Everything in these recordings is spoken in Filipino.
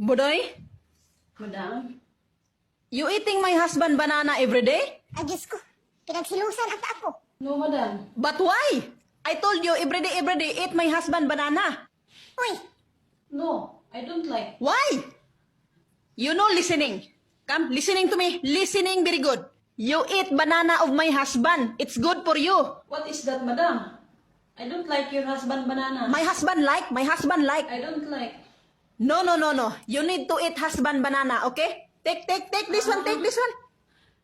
Budoy, Madam? you eating my husband banana every day? Ay, Diyos ko. Pinagsilusan ata ako. No, madam. But why? I told you every day, every day, eat my husband banana. Uy, No, I don't like. Why? You know listening. Come, listening to me. Listening very good. You eat banana of my husband. It's good for you. What is that, madam? I don't like your husband banana. My husband like, my husband like. I don't like. No, no, no, no. You need to eat husband banana, okay? Take, take, take this one, take this one.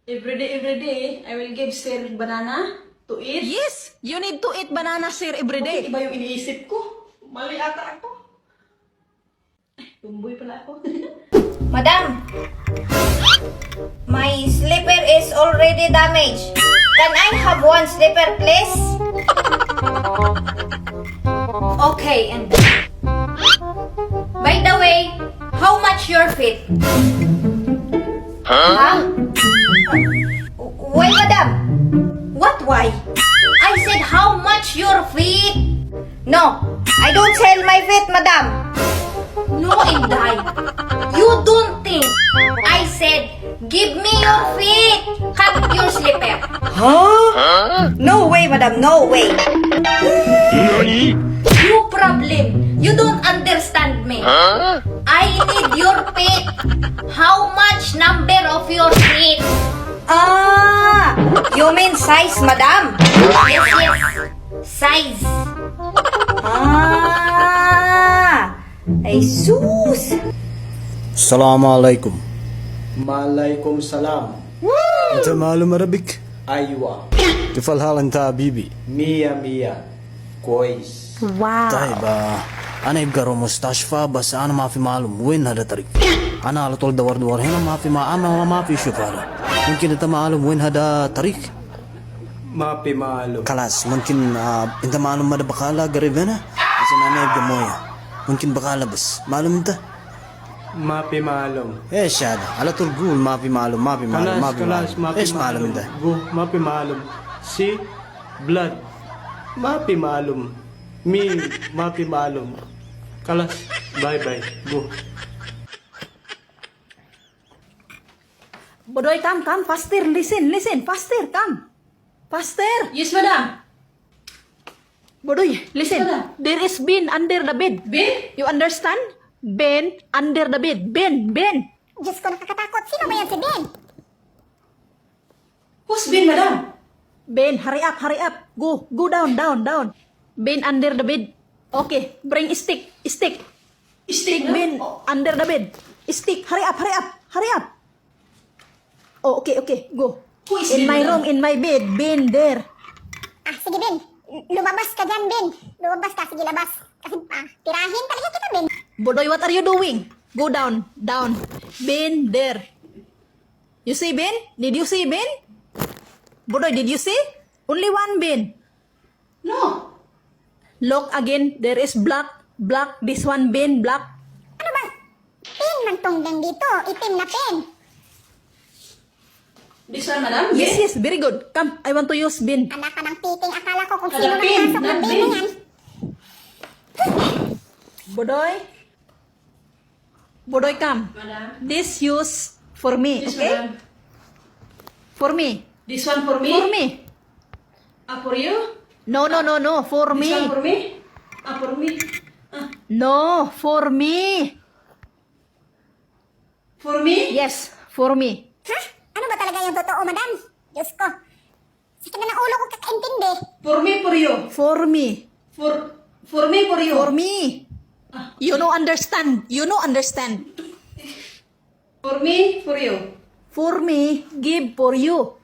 Every day, every day, I will give Sir banana to eat. Yes, you need to eat banana, sir, every Bakit day. iba yung iniisip ko? Mali ata ako. Ay, tumboy pala ako. Madam, my slipper is already damaged. Can I have one slipper, please? Okay, and by the way, how much your feet? Huh? Why, madam? What why? I said how much your feet? No, I don't sell my feet, madam. No, Inday. You don't think. I said, give me your feet. Cut your slipper. Huh? No way, madam. No way. You problem. You don't understand me. I need your feet. How much number of your feet? Ah, you mean size, madam? Yes, yes. Size. Ah, ay sus. Assalamualaikum. Malaikum salam. انت معلم عربيك Aywa. كيف الحال انت حبيبي Mia Mia. كويس. طيب آه، انا يبقى رو مستشفى بس انا ما في معلوم وين هذا الطريق انا على طول دور دور هنا ما في ما انا ما في شوف هذا ممكن انت معلوم وين هذا الطريق ما في معلوم. خلاص ممكن آه، انت معلوم مدى بقالة قريب هنا عشان انا يبقى مويه ممكن بقالة بس معلوم انت ما في معلوم. ايش هذا على طول قول ما في معلوم ما في معلوم ما خلاص في خلاص ما معلوم في ايش معلوم معلوم. ده Go. ما في معلوم. See? Blood. ما في معلوم. Me, Mati Malum. Kalas, bye-bye. Go. Bodoy, come, come, faster, listen, listen, faster, come. Faster. Yes, madam. Bodoy, listen. Yes, madam. There is bin under the bed. Bin? You understand? Ben under the bed. Ben, Ben. Diyos ko, nakakatakot. Sino ba yan si Ben? Who's Ben, madam? Ben, hurry up, hurry up. Go, go down, down, down. Ben under the bed. Okay, bring stick, stick. Stick, Ben under the bed. Stick, hurry up, hurry up, hurry up. Oh, okay, okay, go. In my room, in my bed, Ben there. Ah, sige Ben. Lumabas ka dyan, Ben. Lumabas ka. Sige, labas. Kasi, ah, tirahin talaga kita, Ben. Bodoy, what are you doing? Go down, down. Ben there. You see Ben? Did you see Ben? Bodoy, did you see? Only one Ben. No. Look again, there is black, black. This one Ben, black. Ano ba? Pin Ben dito. Itim na pin. This one, madam? Yes, yes, very good. Come, I want to use Ben. Anak ka ng titing. Akala ko kung sino pin, nakapasok ng not Ben. na yan. Bodoy. Bodoy, come. Madam? This use for me, This, okay? madam. For me. This one for me? For me. Ah, for you? No, no, no, no. For This one me. for me? Ah, for me? Ah, No, for me. for me? Yes, for me. Ha? Ano ba talaga yung totoo, madam? Diyos ko. Sakit na ng ulo ko kakaintindi. For me, for you. For me. For, for me, for you. For me. You know understand. You know understand. For me, for you. For me, give for you.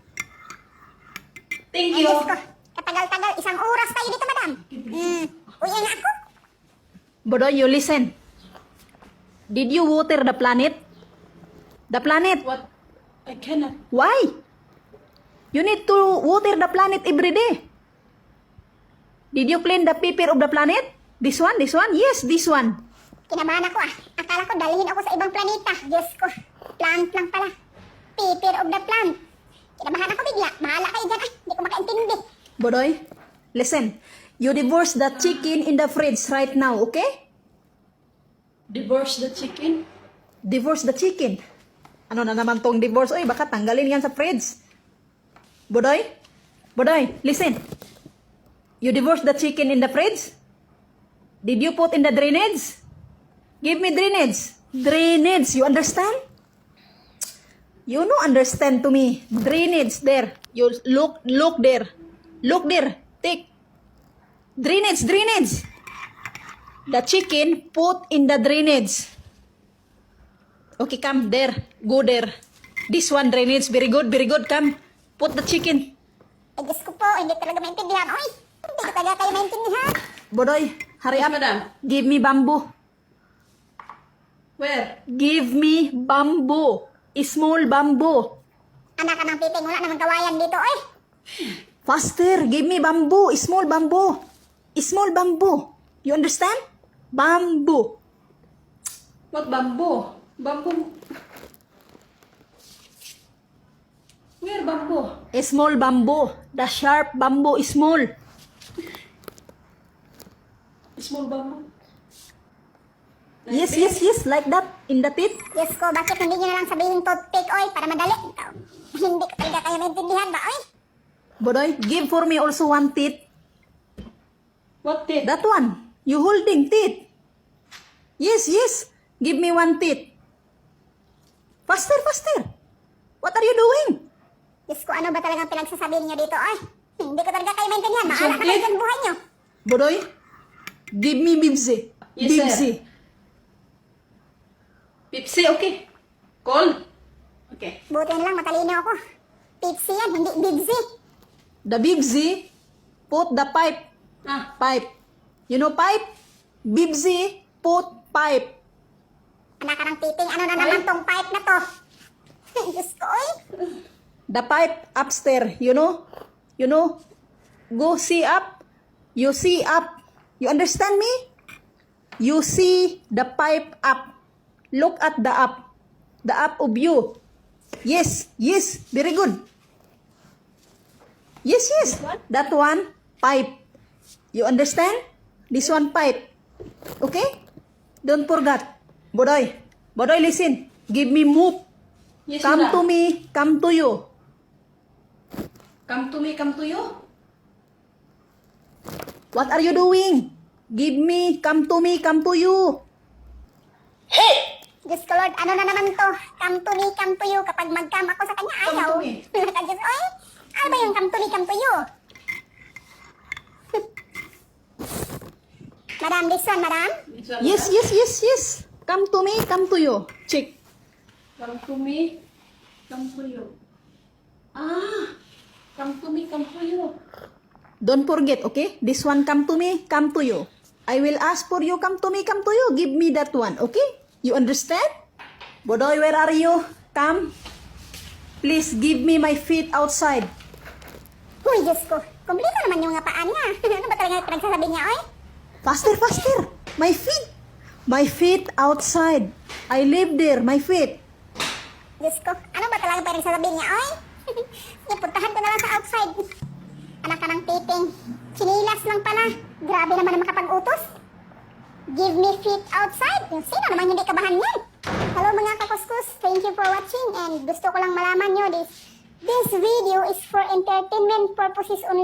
Thank Ay, you. Diyos ko. Katagal-tagal. Isang oras tayo dito, madam. Hmm. Uy, na ako. Bodoy, you listen. Did you water the planet? The planet. What? I cannot. Why? You need to water the planet every day. Did you clean the paper of the planet? This one, this one? Yes, this one. Kinabahan ako ah. Akala ko dalhin ako sa ibang planeta. Diyos ko. Plant lang pala. Paper of the plant. Kinabahan ako bigla. Mahala kayo dyan. Ay, hindi ko makaintindi. Bodoy, listen. You divorce the chicken in the fridge right now, okay? Divorce the chicken? Divorce the chicken. Ano na naman tong divorce? Oy, baka tanggalin yan sa fridge. Bodoy? Bodoy, listen. You divorced the chicken in the fridge? Did you put in the drainage? Give me drainage. Drainage, you understand? You no understand to me. Drainage there. You look look there. Look there. Take. Drainage, drainage. The chicken put in the drainage. Okay, come there. Go there. This one drainage. Very good, very good. Come. Put the chicken. Ay, Diyos ko po, hindi talaga maintindihan. Oy, hindi ko talaga kayo maintindihan. Bodoy, hurry up. madam. Give me bamboo. Where? Give me bamboo. Small bamboo. Anak ka ng piping, wala namang kawayan dito, oy. Faster, give me bamboo. Small bamboo. Small bamboo. You understand? Bamboo. What bamboo? Bamboo. Where bamboo? Small bamboo. The sharp bamboo is small. Small bamboo. Yes, yes, yes. Like that. In the teeth. Diyos ko, bakit hindi nyo na lang sabihin toothpick, oy, para madali. Ikaw, hindi ko talaga kayo maintindihan ba, oy? Bodoy, give for me also one teeth. What teeth? That one. You holding teeth. Yes, yes. Give me one teeth. Faster, faster. What are you doing? Diyos ko, ano ba talagang pinagsasabihin nyo dito, oy? Hindi ko talaga kayo maintindihan. Maala ka dyan buhay nyo. Bodoy, give me bibsi. Yes, bibsi. sir. Pepsi, okay. Cold. Okay. Buti na lang, matalino ako. Pipsi yan, hindi bibsi. The bibsi, put the pipe. Ah, Pipe. You know pipe? Bibsi, put pipe. Anak ka ng piping, ano na naman tong pipe na to? Diyos ko, oy. The pipe upstairs, you know? You know? Go see up. You see up. You understand me? You see the pipe up. Look at the up. The up of you. Yes, yes, very good. Yes, yes. That one, pipe. You understand? This one, pipe. Okay? Don't forget. Bodoy. Bodoy, listen. Give me move. yes, Come to me. Come to you. Come to me, come to you. What are you doing? Give me, come to me, come to you. Diyos ko, Lord, ano na naman to? Come to me, come to you. Kapag mag-come ako sa kanya, Come ayaw. to me. Diyos, oy. Ano ba yung come to me, come to you? madam, this one, madam. Yes, yes, yes, yes. Come to me, come to you. Check. Come to me, come to you. Ah, come to me, come to you. Don't forget, okay? This one come to me, come to you. I will ask for you, come to me, come to you. Give me that one, okay? You understand? Bodoy, where are you? Come. Please give me my feet outside. Uy, Diyos ko. Kumplito naman yung mga paa niya. ano ba talaga pinagsasabi niya, oy? Faster, faster. My feet. My feet outside. I live there, my feet. Diyos ko, ano ba talaga pinagsasabi niya, oy? Ipuntahan ko na lang sa outside. Anak ka ng piping. Sinilas lang pala. Grabe naman ang makapag-utos. Give me feet outside. Yung sino naman hindi kabahan yan? Hello mga kakuskus. Thank you for watching and gusto ko lang malaman nyo this this video is for entertainment purposes only.